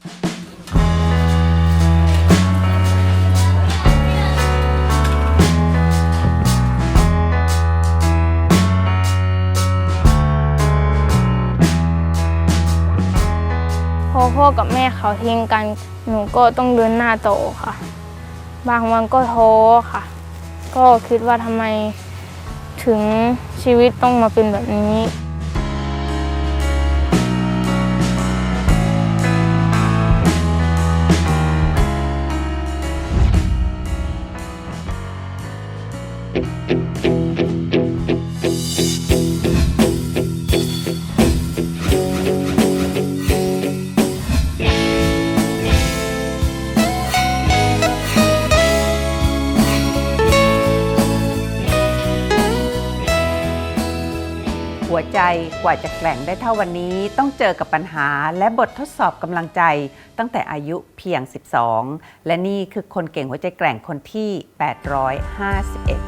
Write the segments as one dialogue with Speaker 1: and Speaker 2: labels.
Speaker 1: พอพ่อกับแม่เขาทิ้งกัน หนูก็ต้องเดินหน้าโตอค่ะ บางวันก็ท้อค่ะ ก็คิดว่าทำไมถึงชีวิตต้องมาเป็นแบบนี้
Speaker 2: หัวใจกว่าจะแกร่งได้เท่าวันนี้ ต้องเจอกับปัญหาและบททดสอบกำลังใจ ตั้งแต่อายุเพียง 12 และนี่คือคนเก่งหัวใจแกร่งคนที่ 851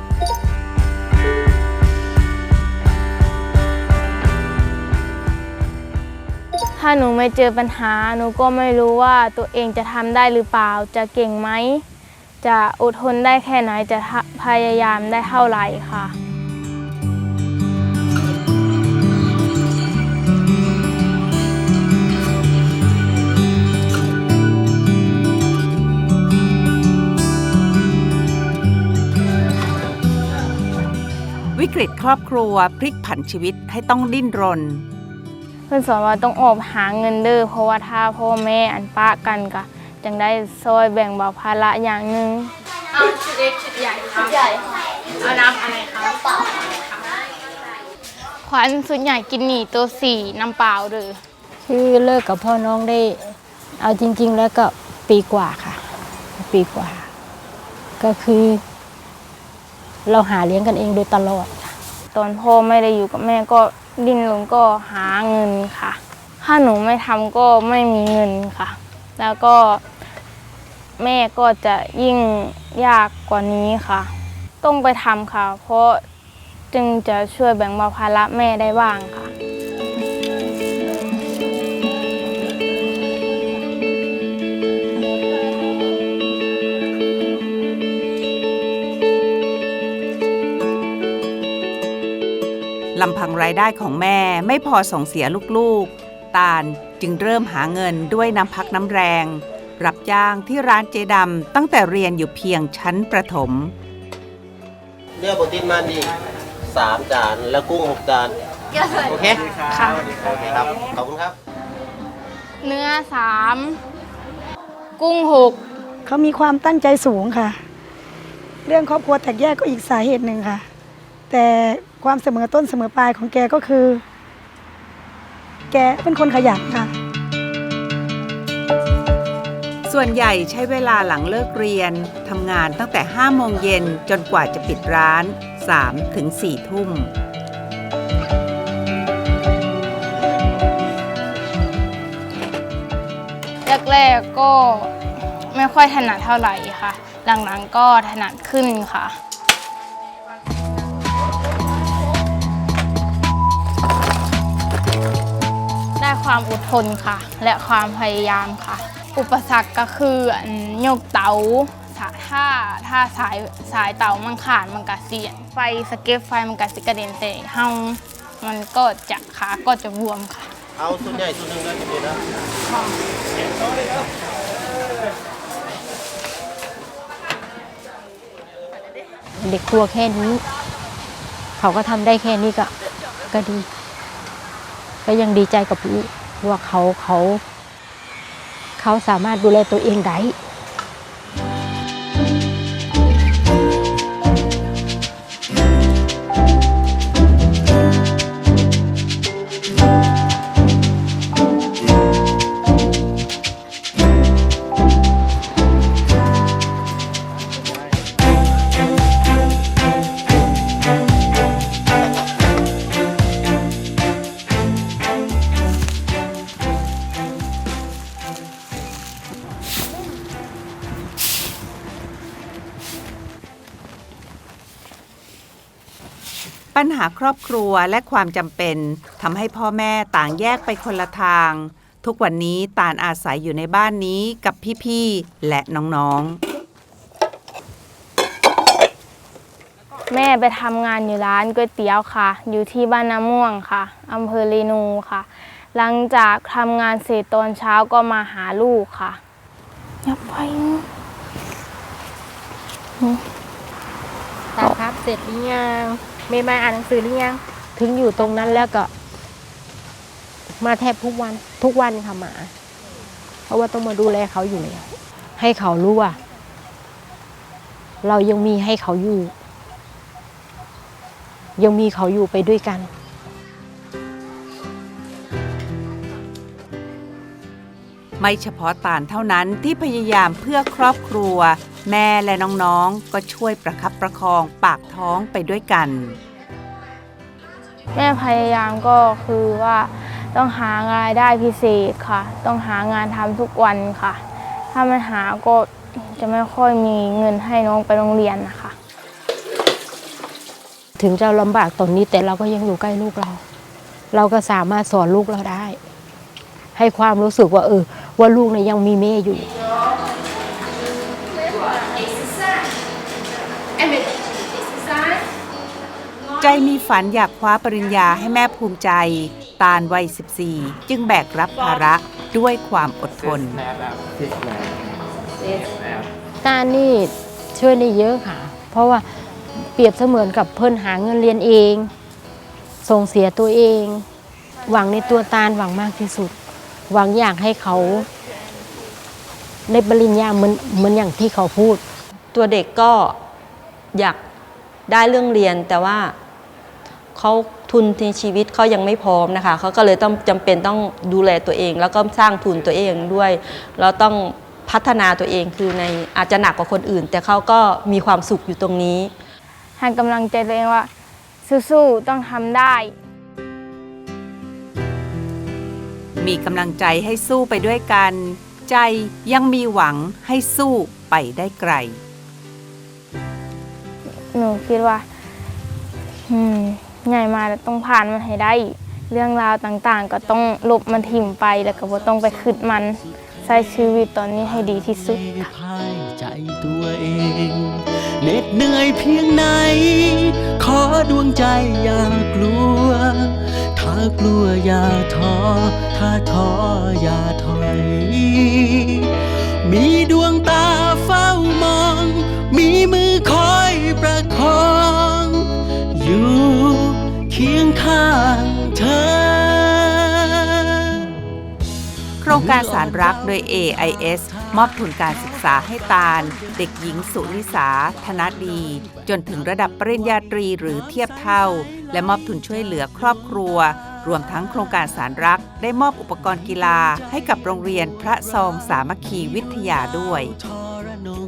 Speaker 1: ถ้าหนูไม่เจอปัญหา หนูก็ไม่รู้ว่าตัวเองจะทำได้หรือเปล่า จะเก่งไหม จะอดทนได้แค่ไหน จะพยายามได้เท่าไหร่ค่ะ
Speaker 2: วิกฤตครอบครัวพลิกผันชีวิตให้ต้องดิ้นรน
Speaker 1: พื่อนสอนว่าต้องออกหาเงินเด้อเพราะว่าถ้าพ่อแม่อันปะกันก็จังได้ซอยแบ่งเบาภาระอย่างหนึ่งเอาชุดเล็กชุดใหญ่ชุดใหญ่เอาน้ำอะไรคะน้ำเปล่าขวัญสุดใหญ่กินหนี่ตัวสี่น้ำเปล่าเด้อ
Speaker 3: คือเลิกกับพ่อน้องได้ เอาจริง ๆ แล้วก็ปีกว่าค่ะ ปีกว่า ก็คือ เราหาเลี้ยงกันเองโดยตลอด
Speaker 1: ตอนพ่อไม่ได้อยู่กับแม่ก็ ดิ้นรนก็หาเงินค่ะ ถ้าหนูไม่ทำก็ไม่มีเงินค่ะ แล้วก็แม่ก็จะยิ่งยากกว่านี้ค่ะ ต้องไปทำค่ะ เพราะจึงจะช่วยแบ่งเบาภาระแม่ได้บ้างค่ะ
Speaker 2: ลำพังรายได้ของแม่ไม่พอส่งเสียลูกๆ ตาลจึงเริ่มหาเงินด้วยน้ำพักน้ำแรง รับจ้างที่ร้านเจดำตั้งแต่เรียนอยู่เพียงชั้นประถม
Speaker 4: เลือกโปรตีนมันดีสามจาน แล้วกุ้งหกจาน โอเค
Speaker 1: ค่ะ
Speaker 4: โอเคครับ ขอบคุณครับ
Speaker 1: เนื้อสามกุ้งหก
Speaker 5: เขามีความตั้งใจสูงค่ะ เรื่องครอบครัวแตกแยกก็อีกสาเหตุหนึ่งค่ะ แต่ ความเสมอต้นเสมอปลายของแกก็คือ แกเป็นคนขยันค่ะ
Speaker 2: ส่วนใหญ่ใช้เวลาหลังเลิกเรียนทำงานตั้งแต่ 5 โมงเย็นจนกว่าจะปิดร้าน 3 ถึง 4 ทุ่ม
Speaker 1: แรกๆก็ไม่ค่อยถนัดเท่าไหร่ค่ะ หลังๆก็ถนัดขึ้นค่ะ ความอดทนค่ะ และความพยายามค่ะ อุปสรรคก็คืออันยกเตาสะถ้าถ้าสายสายเตามันขาดมันก็เสียนไฟสเก็ตไฟมันก็สิกระเด็นใส่เฮามันก็จะขาก็จะบวมค่ะ
Speaker 4: เอาส่วนใหญ่ส่วนหนึ่งนะคุณนะ
Speaker 3: เด็กตัวแค่นี้ เขาก็ทำได้แค่นี้ก็ก็ดี ก็ยังดีใจกับพี่ว่าเขาเขาเขาสามารถดูแลตัวเองได้
Speaker 2: ปัญหาครอบครัวและความจำเป็นทำให้พ่อแม่ต่างแยกไปคนละทาง ทุกวันนี้ตาลอาศัยอยู่ในบ้านนี้กับพี่ๆ และน้องๆ
Speaker 1: แม่ไปทำงานอยู่ร้านก๋วยเตี๋ยวค่ะ อยู่ที่บ้านน้ำม่วงค่ะอำเภอเรนูค่ะ หลังจากทำงานเสร็จตอนเช้าก็มาหาลูกค่ะอย่าไปนะ
Speaker 3: ตาครับเสร็จหรือยัง เมย์มาอ่านหนังสือหรือยัง ถึงอยู่ตรงนั้นแล้วก็ มาแทบทุกวันทุกวันค่ะมา เพราะว่าต้องมาดูแลเขาอยู่แล้วให้เขารู้ว่า เรายังมีให้เขาอยู่ ยังมีเขาอยู่ไปด้วยกัน
Speaker 2: ไม่เฉพาะตาลเท่านั้นที่พยายามเพื่อครอบครัว แม่และน้องๆ ก็ช่วยประคับประคองปากท้องไปด้วยกัน
Speaker 1: แม่พยายามก็คือว่าต้องหารายได้พิเศษค่ะ ต้องหางานทำทุกวันค่ะ ถ้าไม่หาก็จะไม่ค่อยมีเงินให้น้องไปโรงเรียนนะคะ
Speaker 3: ถึงเราลำบากตอนนี้แต่เราก็ยังอยู่ใกล้ลูกเรา เราก็สามารถสอนลูกเราได้ ให้ความรู้สึกว่าเออว่าลูกเนี่ยยังมีแม่อยู่
Speaker 2: ใจมีฝันอยากคว้าปริญญาให้แม่ภูมิใจ ตาลวัย 14 จึงแบกรับภาระด้วยความอดทน
Speaker 3: ตานี่ช่วยได้เยอะค่ะ เพราะว่าเปรียบเสมือนกับเพิ่นหาเงินเรียนเอง ส่งเสียตัวเอง หวังในตัวตาลหวังมากที่สุด หวังอยากให้เขาในปริญญาเหมือนเหมือนอย่างที่เขาพูด
Speaker 6: ตัวเด็กก็อยากได้เรื่องเรียนแต่ว่า เขาทุนในชีวิตเขายังไม่พร้อมนะคะเขาก็เลยต้องจำเป็นต้องดูแลตัวเอง แล้วก็สร้างทุนตัวเองด้วยเราต้องพัฒนาตัวเองคือในอาจจะหนักกว่าคนอื่น แต่เขาก็มีความสุขอยู่ตรงนี้
Speaker 1: ให้กำลังใจตัวเองว่า สู้ๆต้องทำได้
Speaker 2: มีกำลังใจให้สู้ไปด้วยกัน ใจยังมีหวังให้สู้ไปได้ไกล
Speaker 1: หนูคิดว่า อืม ใหญ่มาต้องผ่านมันให้ได้ เรื่องราวต่างๆ ก็ต้องลบมันถิ่มไปแล้วก็บ่ต้องไปคิดมันใช้ชีวิตตอนนี้ให้ดีที่สุดค่ะ
Speaker 7: ใจตัวเองเหน็ดเหนื่อยเพียงไหน ขอดวงใจอย่ากลัว ถ้ากลัวอย่าท้อถ้าท้ออย่าถอย รง
Speaker 2: การสารรักโดย AIS มอบทุนการศึกษาให้ตาล เด็กหญิงสุนิสา ธนดี จนถึงระดับปริญญาตรีหรือเทียบเท่า และมอบทุนช่วยเหลือครอบครัว รวมทั้งโครงการสารรัก ได้มอบอุปกรณ์กีฬาให้กับโรงเรียนพระซองสามัคคีวิทยาด้วย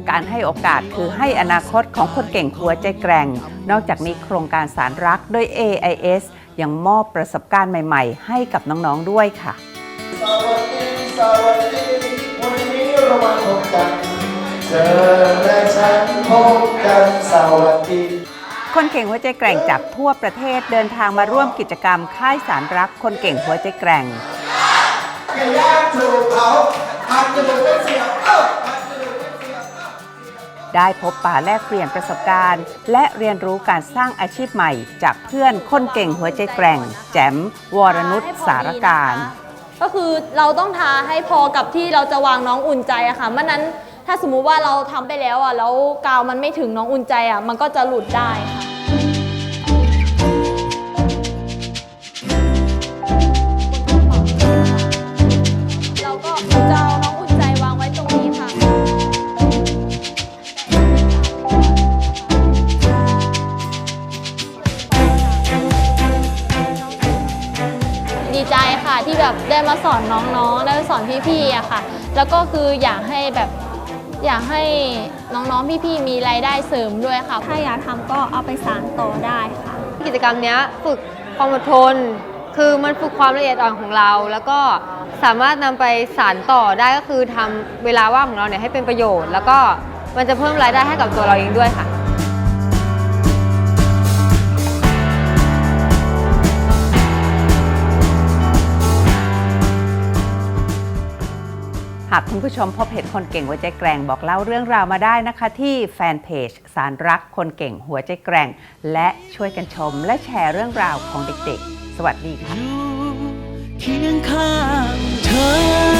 Speaker 2: การให้โอกาสคือให้อนาคตของคนเก่งหัวใจแกร่ง นอกจากนี้โครงการสารรักโดย AIS ยังมอบประสบการณ์ใหม่ ๆ ให้กับน้อง ๆ ด้วยค่ะ
Speaker 8: สวัสดีวันนี้เรามาพบกันเธอและฉันพบกันสวัสดี
Speaker 2: คนเก่งหัวใจแกร่งจากทั่วประเทศเดินทางมาร่วมกิจกรรมค่ายสารรักคนเก่งหัวใจแกร่ง
Speaker 8: ไก่ย่างถูกเผาผัดกระดูกเป็นเสียบเอ้า
Speaker 2: ได้พบป่าแลกเปลี่ยนประสบการณ์ และเรียนรู้การสร้างอาชีพใหม่ จากเพื่อนคนเก่งหัวใจแกร่ง แจมวรนุชสารการ
Speaker 9: ก็คือเราต้องทาให้พอกับที่เราจะวางน้องอุ่นใจอะค่ะเมื่อนั้นถ้าสมมุติว่าเราทำไปแล้วอะแล้วกาวมันไม่ถึงน้องอุ่นใจอะมันก็จะหลุดได้ค่ะ ใจค่ะที่แบบได้มาสอนน้องๆได้มาสอนพี่ๆอะค่ะ แล้วก็คืออยากให้แบบอยากให้น้องๆพี่ๆมีรายได้เสริมด้วยค่ะ ถ้าอยากทำก็เอาไปสานต่อได้ค่ะ
Speaker 10: กิจกรรมเนี้ยฝึกความอดทน คือมันฝึกความละเอียดอ่อนของเรา แล้วก็สามารถนำไปสานต่อได้ก็คือทำเวลาว่างของเราเนี่ยให้เป็นประโยชน์ แล้วก็มันจะเพิ่มรายได้ให้กับตัวเราเองด้วยค่ะา
Speaker 2: กคุณผู้ชมพบเห็นคนเก่งหัวใจแกร่งบอกเล่าเรื่องราวมาได้นะคะ ที่แฟนเพจสารรักคนเก่งหัวใจแกร่ง และช่วยกันชม และแชร์เรื่องราวของเด็กๆ สวัสดีค่ะ
Speaker 7: เคียงข้างเธอ